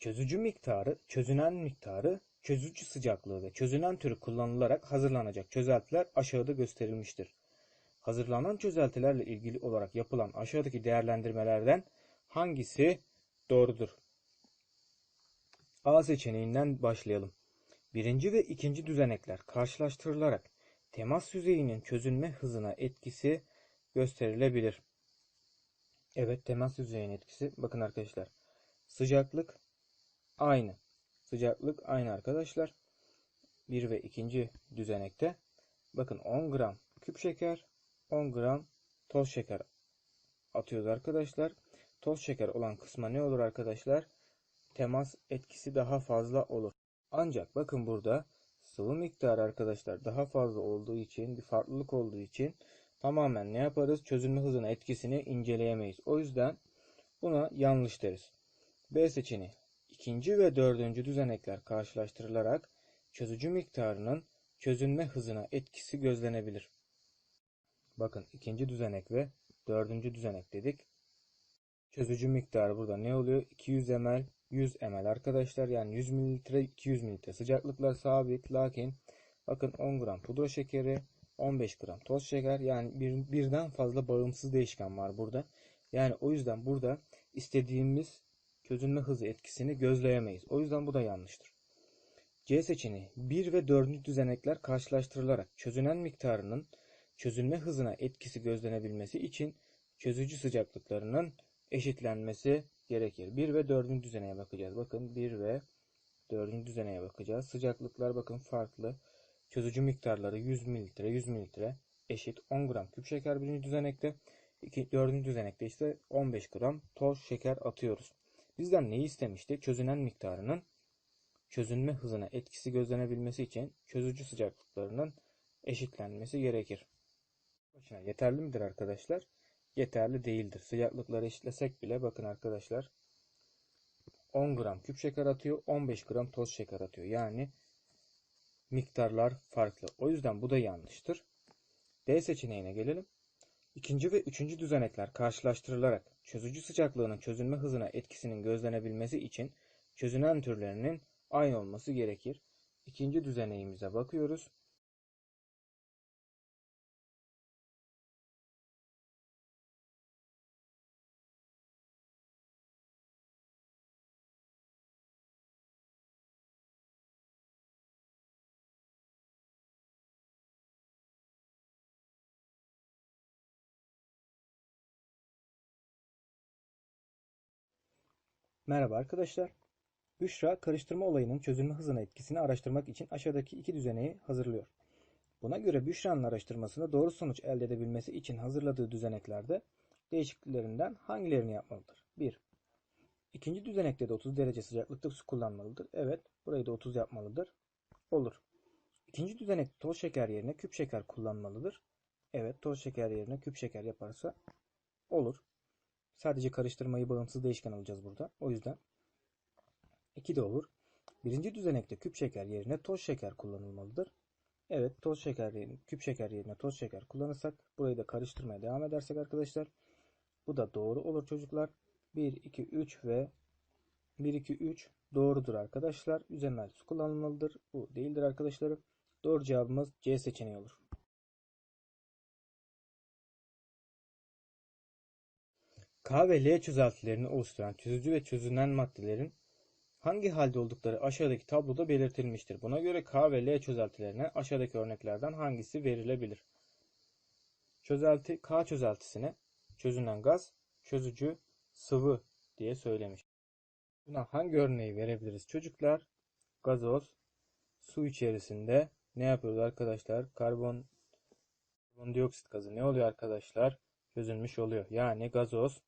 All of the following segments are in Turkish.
Çözücü miktarı, çözünen miktarı, çözücü sıcaklığı ve çözünen türü kullanılarak hazırlanacak çözeltiler aşağıda gösterilmiştir. Hazırlanan çözeltilerle ilgili olarak yapılan aşağıdaki değerlendirmelerden hangisi doğrudur? A seçeneğinden başlayalım. Birinci ve ikinci düzenekler karşılaştırılarak temas yüzeyinin çözünme hızına etkisi gösterilebilir. Evet temas yüzeyinin etkisi. Bakın arkadaşlar. Sıcaklık aynı. Sıcaklık aynı arkadaşlar. Bir ve ikinci düzenekte. Bakın 10 gram küp şeker, 10 gram toz şeker atıyoruz arkadaşlar. Toz şeker olan kısma ne olur arkadaşlar? Temas etkisi daha fazla olur. Ancak bakın burada sıvı miktarı arkadaşlar daha fazla olduğu için bir farklılık olduğu için tamamen ne yaparız? Çözülme hızına etkisini inceleyemeyiz. O yüzden buna yanlış deriz. B seçeneği. İkinci ve dördüncü düzenekler karşılaştırılarak çözücü miktarının çözünme hızına etkisi gözlenebilir. Bakın ikinci düzenek ve dördüncü düzenek dedik. Çözücü miktarı burada ne oluyor? 200 ml, 100 ml arkadaşlar. Yani 100 mililitre, 200 mililitre sıcaklıklar sabit. Lakin bakın 10 gram pudra şekeri, 15 gram toz şeker. Yani bir, birden fazla bağımsız değişken var burada. Yani o yüzden burada istediğimiz çözünme hızı etkisini gözleyemeyiz. O yüzden bu da yanlıştır. C seçeneği 1 ve 4. düzenekler karşılaştırılarak çözünen miktarının çözünme hızına etkisi gözlenebilmesi için çözücü sıcaklıklarının eşitlenmesi gerekir. 1 ve 4. düzeneye bakacağız. Bakın 1 ve 4. düzeneye bakacağız. Sıcaklıklar bakın farklı. Çözücü miktarları 100 mililitre, 100 mililitre eşit 10 gram küp şeker birinci düzenekte. 2, 4. düzenekte ise 15 gram toz şeker atıyoruz. Bizden neyi istemişti? Çözünen miktarının çözünme hızına etkisi gözlenebilmesi için çözücü sıcaklıklarının eşitlenmesi gerekir. Başına yeterli midir arkadaşlar? Yeterli değildir. Sıcaklıkları eşitlesek bile bakın arkadaşlar 10 gram küp şeker atıyor, 15 gram toz şeker atıyor. Yani miktarlar farklı. O yüzden bu da yanlıştır. D seçeneğine gelelim. İkinci ve üçüncü düzenekler karşılaştırılarak çözücü sıcaklığının çözünme hızına etkisinin gözlenebilmesi için çözünen türlerinin aynı olması gerekir. İkinci düzeneğimize bakıyoruz. Merhaba arkadaşlar. Büşra karıştırma olayının çözülme hızına etkisini araştırmak için aşağıdaki iki düzeneği hazırlıyor. Buna göre Büşra'nın araştırmasında doğru sonuç elde edebilmesi için hazırladığı düzeneklerde değişikliklerinden hangilerini yapmalıdır? 1. İkinci düzenekte de 30 derece sıcaklıkta su kullanmalıdır. Evet, burayı da 30 yapmalıdır. Olur. İkinci düzenekte toz şeker yerine küp şeker kullanmalıdır. Evet, toz şeker yerine küp şeker yaparsa olur. Sadece karıştırmayı bağımsız değişken alacağız burada. O yüzden 2 de olur. Birinci düzenekte küp şeker yerine toz şeker kullanılmalıdır. Evet toz şeker yerine, küp şeker yerine toz şeker kullanırsak burayı da karıştırmaya devam edersek arkadaşlar bu da doğru olur çocuklar. 1, 2, 3 ve 1, 2, 3 doğrudur arkadaşlar. Üzerine su kullanılmalıdır. Bu değildir arkadaşlarım. Doğru cevabımız C seçeneği olur. K ve L çözeltilerini oluşturan çözücü ve çözünen maddelerin hangi halde oldukları aşağıdaki tabloda belirtilmiştir. Buna göre K ve L çözeltilerine aşağıdaki örneklerden hangisi verilebilir? Çözelti K çözeltisine çözünen gaz, çözücü, sıvı diye söylemiş. Buna hangi örneği verebiliriz çocuklar? Gazoz, su içerisinde ne yapıyoruz arkadaşlar? Karbon, karbondioksit gazı ne oluyor arkadaşlar? Çözülmüş oluyor. Yani gazoz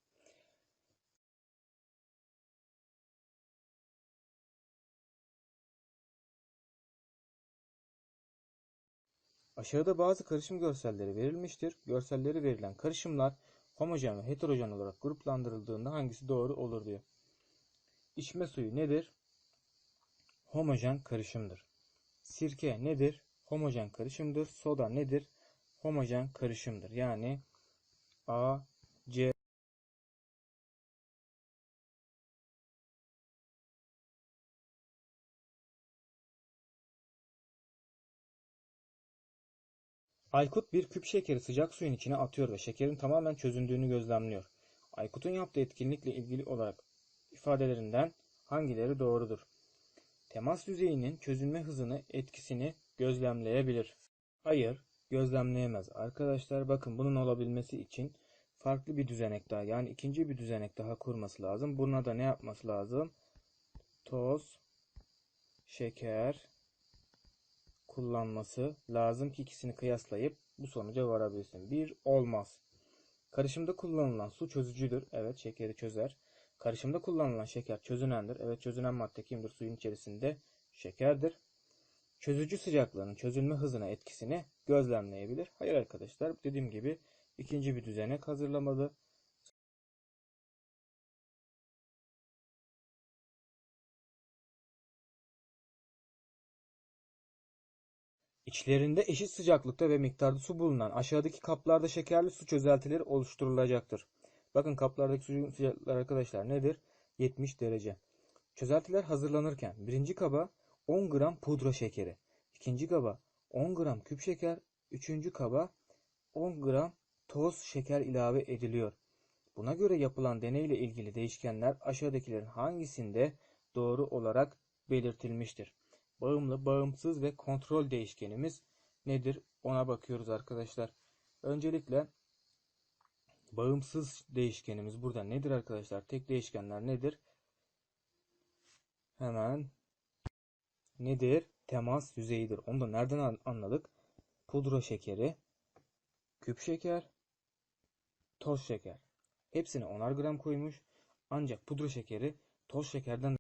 Aşağıda bazı karışım görselleri verilmiştir. Görselleri verilen karışımlar homojen ve heterojen olarak gruplandırıldığında hangisi doğru olur diyor. İçme suyu nedir? Homojen karışımdır. Sirke nedir? Homojen karışımdır. Soda nedir? Homojen karışımdır. Yani A, Aykut bir küp şekeri sıcak suyun içine atıyor ve şekerin tamamen çözündüğünü gözlemliyor. Aykut'un yaptığı etkinlikle ilgili olarak ifadelerinden hangileri doğrudur? Temas yüzeyinin çözünme hızını etkisini gözlemleyebilir. Hayır, gözlemleyemez. Arkadaşlar bakın bunun olabilmesi için farklı bir düzenek daha yani ikinci bir düzenek daha kurması lazım. Buna da ne yapması lazım? Toz, şeker kullanması lazım ki ikisini kıyaslayıp bu sonuca varabilsin. Bir olmaz. Karışımda kullanılan su çözücüdür. Evet şekeri çözer. Karışımda kullanılan şeker çözünendir. Evet çözünen madde kimdir? Suyun içerisinde şekerdir. Çözücü sıcaklığının çözülme hızına etkisini gözlemleyebilir. Hayır arkadaşlar dediğim gibi ikinci bir düzenek hazırlamalı. İçlerinde eşit sıcaklıkta ve miktarda su bulunan aşağıdaki kaplarda şekerli su çözeltileri oluşturulacaktır. Bakın kaplardaki suyun sıcaklıkları arkadaşlar nedir? 70 derece. Çözeltiler hazırlanırken birinci kaba 10 gram pudra şekeri, ikinci kaba 10 gram küp şeker, üçüncü kaba 10 gram toz şeker ilave ediliyor. Buna göre yapılan deneyle ilgili değişkenler aşağıdakilerin hangisinde doğru olarak belirtilmiştir? Bağımlı, bağımsız ve kontrol değişkenimiz nedir? Ona bakıyoruz arkadaşlar. Öncelikle bağımsız değişkenimiz burada nedir arkadaşlar? Tek değişkenler nedir? Hemen nedir? Temas yüzeyidir. Onu da nereden anladık? Pudra şekeri, küp şeker, toz şeker. Hepsini 10'ar gram koymuş. Ancak pudra şekeri toz şekerden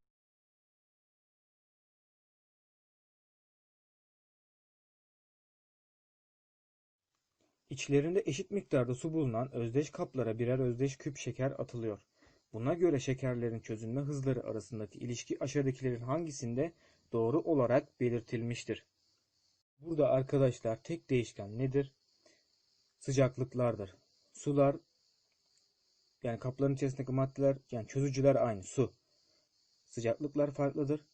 İçlerinde eşit miktarda su bulunan özdeş kaplara birer özdeş küp şeker atılıyor. Buna göre şekerlerin çözünme hızları arasındaki ilişki aşağıdakilerin hangisinde doğru olarak belirtilmiştir? Burada arkadaşlar tek değişken nedir? Sıcaklıklardır. Sular yani kapların içerisindeki maddeler yani çözücüler aynı su. Sıcaklıklar farklıdır.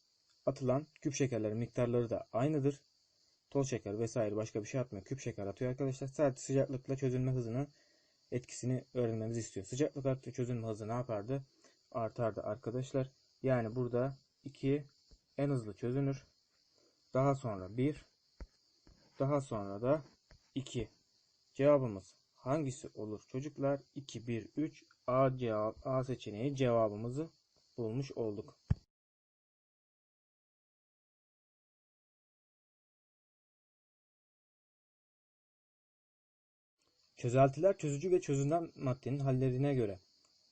Atılan küp şekerlerin miktarları da aynıdır. Toz şeker vesaire başka bir şey atmıyor. Küp şeker atıyor arkadaşlar. Sadece sıcaklıkla çözülme hızını etkisini öğrenmemizi istiyor. Sıcaklık arttıkça çözülme hızı ne yapardı? Artardı arkadaşlar. Yani burada 2 en hızlı çözünür. Daha sonra 1 daha sonra da 2. Cevabımız hangisi olur çocuklar? 2 1 3 A cevap A seçeneği cevabımızı bulmuş olduk. Çözeltiler çözücü ve çözünen maddenin hallerine göre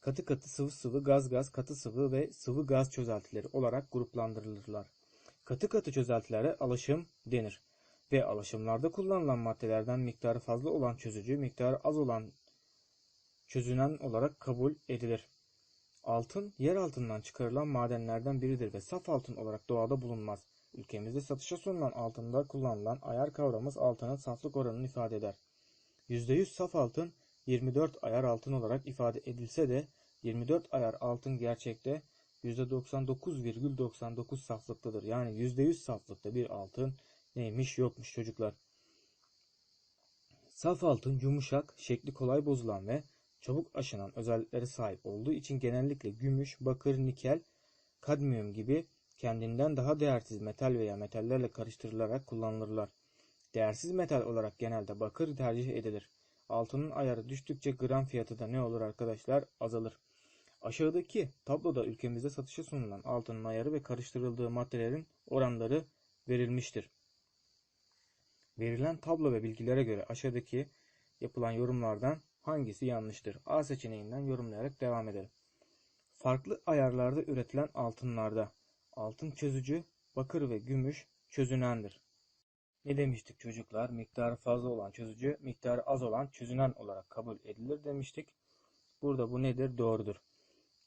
katı katı, sıvı sıvı, gaz gaz, katı sıvı ve sıvı gaz çözeltileri olarak gruplandırılırlar. Katı katı çözeltilere alaşım denir ve alaşımlarda kullanılan maddelerden miktarı fazla olan çözücü, miktarı az olan çözünen olarak kabul edilir. Altın, yer altından çıkarılan madenlerden biridir ve saf altın olarak doğada bulunmaz. Ülkemizde satışa sunulan altında kullanılan ayar kavramımız altının saflık oranını ifade eder. %100 saf altın 24 ayar altın olarak ifade edilse de 24 ayar altın gerçekte %99,99 saflıktadır. Yani %100 saflıkta bir altın neymiş yokmuş çocuklar. Saf altın yumuşak, şekli kolay bozulan ve çabuk aşınan özelliklere sahip olduğu için genellikle gümüş, bakır, nikel, kadmiyum gibi kendinden daha değersiz metal veya metallerle karıştırılarak kullanılırlar. Değersiz metal olarak genelde bakır tercih edilir. Altının ayarı düştükçe gram fiyatı da ne olur arkadaşlar? Azalır. Aşağıdaki tabloda ülkemizde satışa sunulan altının ayarı ve karıştırıldığı maddelerin oranları verilmiştir. Verilen tablo ve bilgilere göre aşağıdaki yapılan yorumlardan hangisi yanlıştır? A seçeneğinden yorumlayarak devam edelim. Farklı ayarlarda üretilen altınlarda altın çözücü, bakır ve gümüş çözünendir. Ne demiştik çocuklar? Miktarı fazla olan çözücü, miktarı az olan çözünen olarak kabul edilir demiştik. Burada bu nedir? Doğrudur.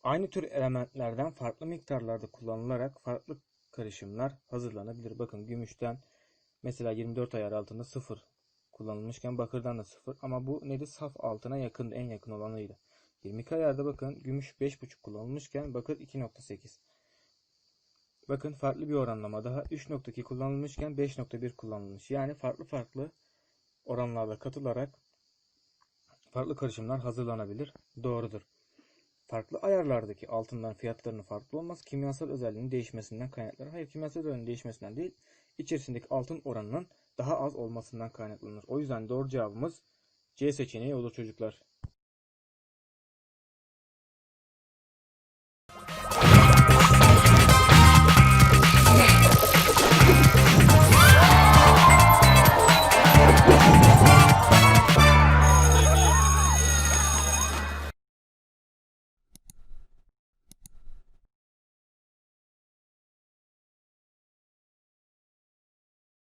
Aynı tür elementlerden farklı miktarlarda kullanılarak farklı karışımlar hazırlanabilir. Bakın gümüşten mesela 24 ayar altında 0 kullanılmışken bakırdan da 0 ama bu nedir? Saf altına yakın en yakın olanıydı. 22 ayarda bakın gümüş 5.5 kullanılmışken bakır 2.8. Bakın farklı bir oranlama daha 3.2 kullanılmışken 5.1 kullanılmış. Yani farklı farklı oranlarda katılarak farklı karışımlar hazırlanabilir. Doğrudur. Farklı ayarlardaki altınların fiyatlarının farklı olması kimyasal özelliğinin değişmesinden kaynaklanır. Hayır kimyasal özelliğinin değişmesinden değil, içerisindeki altın oranının daha az olmasından kaynaklanır. O yüzden doğru cevabımız C seçeneği olur çocuklar.